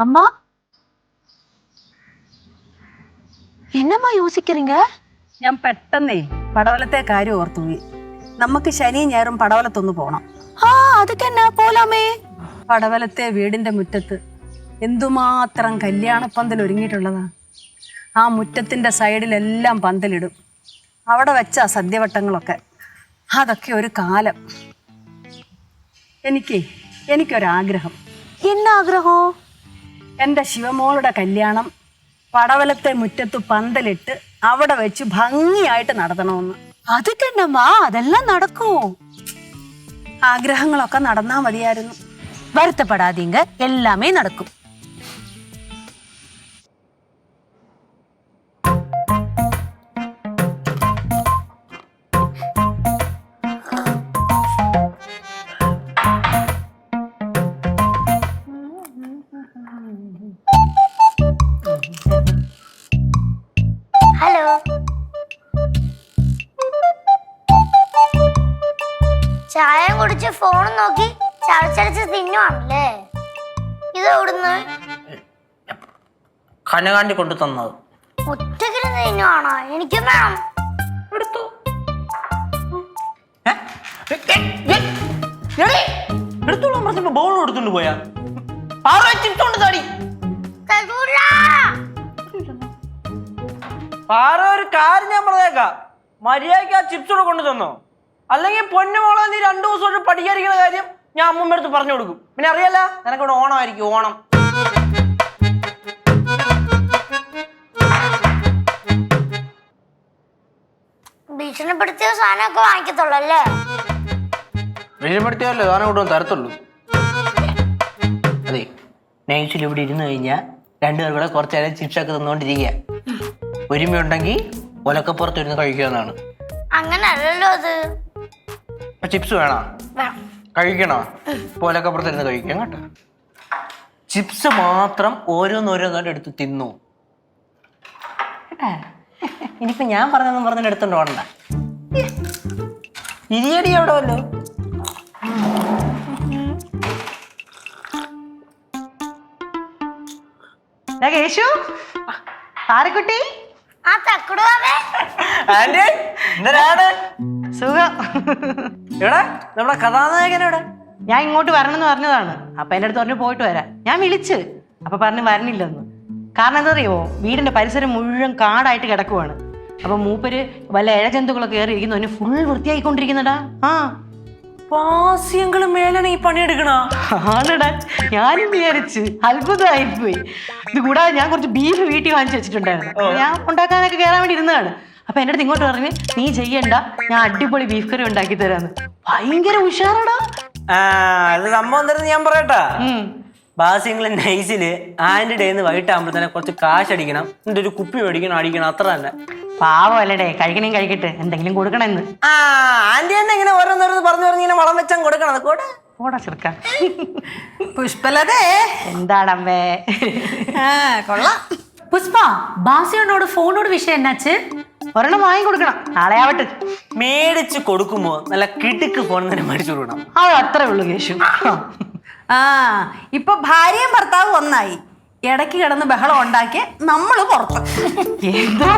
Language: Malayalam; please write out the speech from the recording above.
அம்மா என்னம்மா யோசிக்கிறீங்க ഞാൻ പെട്ടെന്നേ പടവലത്തെ കാര്യം ഓർത്തു പോയി. നമുക്ക് ശനി ഞായറും പടവലത്തൊന്ന് പോണം. ആ അതൊക്കെ പോലാമേ. പടവലത്തെ വീടിന്റെ മുറ്റത്ത് എന്തുമാത്രം കല്യാണ പന്തൽ ഒരുങ്ങിയിട്ടുള്ളതാ. ആ മുറ്റത്തിന്റെ സൈഡിലെല്ലാം പന്തലിടും. അവിടെ വെച്ച സദ്യവട്ടങ്ങളൊക്കെ. അതൊക്കെ ഒരു കാലം. എനിക്ക് എനിക്കൊരാഗ്രഹം. എന്നാഗ്രഹോ? എൻ്റെ ശിവമോളുടെ കല്യാണം പടവലത്തെ മുറ്റത്ത് പന്തലിട്ട് അവിടെ വെച്ച് ഭംഗിയായിട്ട് നടത്തണമെന്ന് அதுக்கு என்னம்மா அதெல்லாம் நடக்கும் ആഗ്രഹങ്ങളൊക്കെ നടന്നാ മതിയായിരുന്നു வருத்தப்படாதீங்க எல்லாமே நடக்கும் ഹലോ ചായ കുടിച്ച് ഫോൺ നോക്കി ചളിച്ചടിച്ച് തിന്നുവാണല്ലേ ഇത് എവിടുന്ന്? കനകാണ്ടി കൊണ്ടു തന്നത്. ഒറ്റക്കിരുന്ന് തിന്നുവാണോ? എനിക്കും വേണം. എടുത്തു. എടുത്തോളാം പറഞ്ഞപ്പോ ബോൾ എടുത്തോണ്ട് പോയാ. പാറ ചിട്ടോണ്ട് താടി. തരൂല. പാറ ഒരു കാര്യം ഞാൻ പറഞ്ഞേക്കാം. മര്യാദയ്ക്ക് ആ ചിപ്സ് കൂടെ കൊണ്ടു തന്നോ? അല്ലെങ്കിൽ പൊന്നുമോളെ നീ രണ്ടു ദിവസം ഒരു പഠിക്കാതിരിക്കുന്ന കാര്യം ഞാൻ അമ്മമ്മ അടുത്ത് പറഞ്ഞു കൊടുക്കും. പിന്നെ അറിയാലോ നിനക്കിവിടെ ഓണമായിരിക്കും ഓണം. ഭീഷണിപ്പെടുത്തിയ സാധനമൊക്കെ വാങ്ങിക്കത്തുള്ളൂ അല്ലേ? ഭീഷണിപ്പെടുത്തിയല്ലേ സാധനം കൊണ്ടുവന്ന് തരത്തുള്ളൂ? അതെ നൈസിൽ ഇവിടെ ഇരുന്ന് കഴിഞ്ഞാൽ രണ്ടുപേർ കൂടെ കുറച്ചേരം ചിപ്സൊക്കെ തന്നുകൊണ്ടിരിക്കുക ഒരുമയുണ്ടെങ്കിൽ ഒലക്കപ്പുറത്ത് ഇരുന്ന് കഴിക്കാന്നാണ്. അങ്ങനെ അല്ലല്ലോ അത് ചിപ്സ് വേണോ? വേണം. കഴിക്കണോ? പോലക്കപ്പുറത്ത് ഇരുന്ന് കഴിക്കാം കേട്ടോ. ചിപ്സ് മാത്രം ഓരോന്നോരോന്നായിട്ട് എടുത്ത് തിന്നു? ഇനിയിപ്പോ ഞാൻ പറഞ്ഞൊന്നും പറഞ്ഞിട്ട് എടുത്തോണ്ട് ഇരിയടി അവിടെ വല്ലോ. കേശു. തക്കുടുവാവേ ആന്റി എന്തിനാണ് സുഖം. എവിടെ? നമ്മുടെ കഥാനായകൻ എവിടെ? ഞാൻ ഇങ്ങോട്ട് വരണം എന്ന് പറഞ്ഞതാണ്. അപ്പൊ എന്റെ അടുത്ത് പറഞ്ഞു പോയിട്ട് വരാം. ഞാൻ വിളിച്ച്. അപ്പൊ പറഞ്ഞു വരണില്ലെന്ന്. കാരണം എന്താ അറിയോ വീടിന്റെ പരിസരം മുഴുവൻ കാടായിട്ട് കിടക്കുവാണ്. അപ്പൊ മൂപ്പര് വല്ല ഇഴജന്തുക്കളൊക്കെ കയറി ഇരിക്കുന്നവന് ഫുൾ വൃത്തിയായിക്കൊണ്ടിരിക്കുന്നടാ. ആ. പാസ്യങ്ങളും മേലാണ് ഈ പണിയെടുക്കണ? ആണടാ. ഞാനും വിചാരിച്ച് അത്ഭുതമായിപ്പോയി. ഇത് കൂടാതെ ഞാൻ കുറച്ച് ബീഫ് വീട്ടിൽ വാങ്ങിച്ചു വെച്ചിട്ടുണ്ടായിരുന്നു. ഞാൻ ഉണ്ടാക്കാനൊക്കെ കയറാൻ വേണ്ടി ഇരുന്നതാണ്. അപ്പൊ എന്റെ അടുത്ത് ഇങ്ങോട്ട് പറഞ്ഞ് നീ ചെയ്യണ്ട ഞാൻ അടിപൊളി ബീഫ് കറി ഉണ്ടാക്കി തരാന്ന്. ഭയങ്കര ഉഷാറാടാ. അത് സംഭവം തരുന്നത് ഞാൻ പറയട്ടാ. ബാസിങ്ങളെ നൈസിൽ ആന്റി ഡേന്ന് വൈകിട്ടാകുമ്പോൾ തന്നെ കുറച്ച് കാശ് അടിക്കണം. എന്നിട്ട് ഒരു കുപ്പി മേടിക്കണം അടിക്കണം അത്ര തന്നെ. പാവമല്ലടേ കഴിക്കണേം കഴിക്കട്ടെ. എന്തെങ്കിലും കൊടുക്കണമെന്ന്. ആ ആന്റി തന്നെ ഇങ്ങനെ ഓരോന്നോരോന്ന് പറഞ്ഞു പറഞ്ഞു ഇങ്ങനെ വളം വെച്ചാൽ കൊടുക്കണം. കൂടെ. ഓടാ ചെറുക്ക പുഷ്പലതേ. എന്താണമ്മേ? കൊള്ളാം. പുഷ്പ ബാസിയോട് ഫോണോട് വിഷയം എന്നാച്ച് ഒരെണ്ണം വാങ്ങി കൊടുക്കണം. നാളെ ആവട്ടെ. മേടിച്ച് കൊടുക്കുമ്പോ നല്ല കിടുക്ക് ഫോൺ തന്നെ മേടിച്ചു കൊടുക്കണം. അത് അത്രേ ഉള്ളൂ കേശു. ആ ഇപ്പൊ ഭാര്യയും ഭർത്താവും ഒന്നായി. ഇടയ്ക്ക് കിടന്ന് ബഹളം ഉണ്ടാക്കി നമ്മൾ പുറത്ത്. എന്താ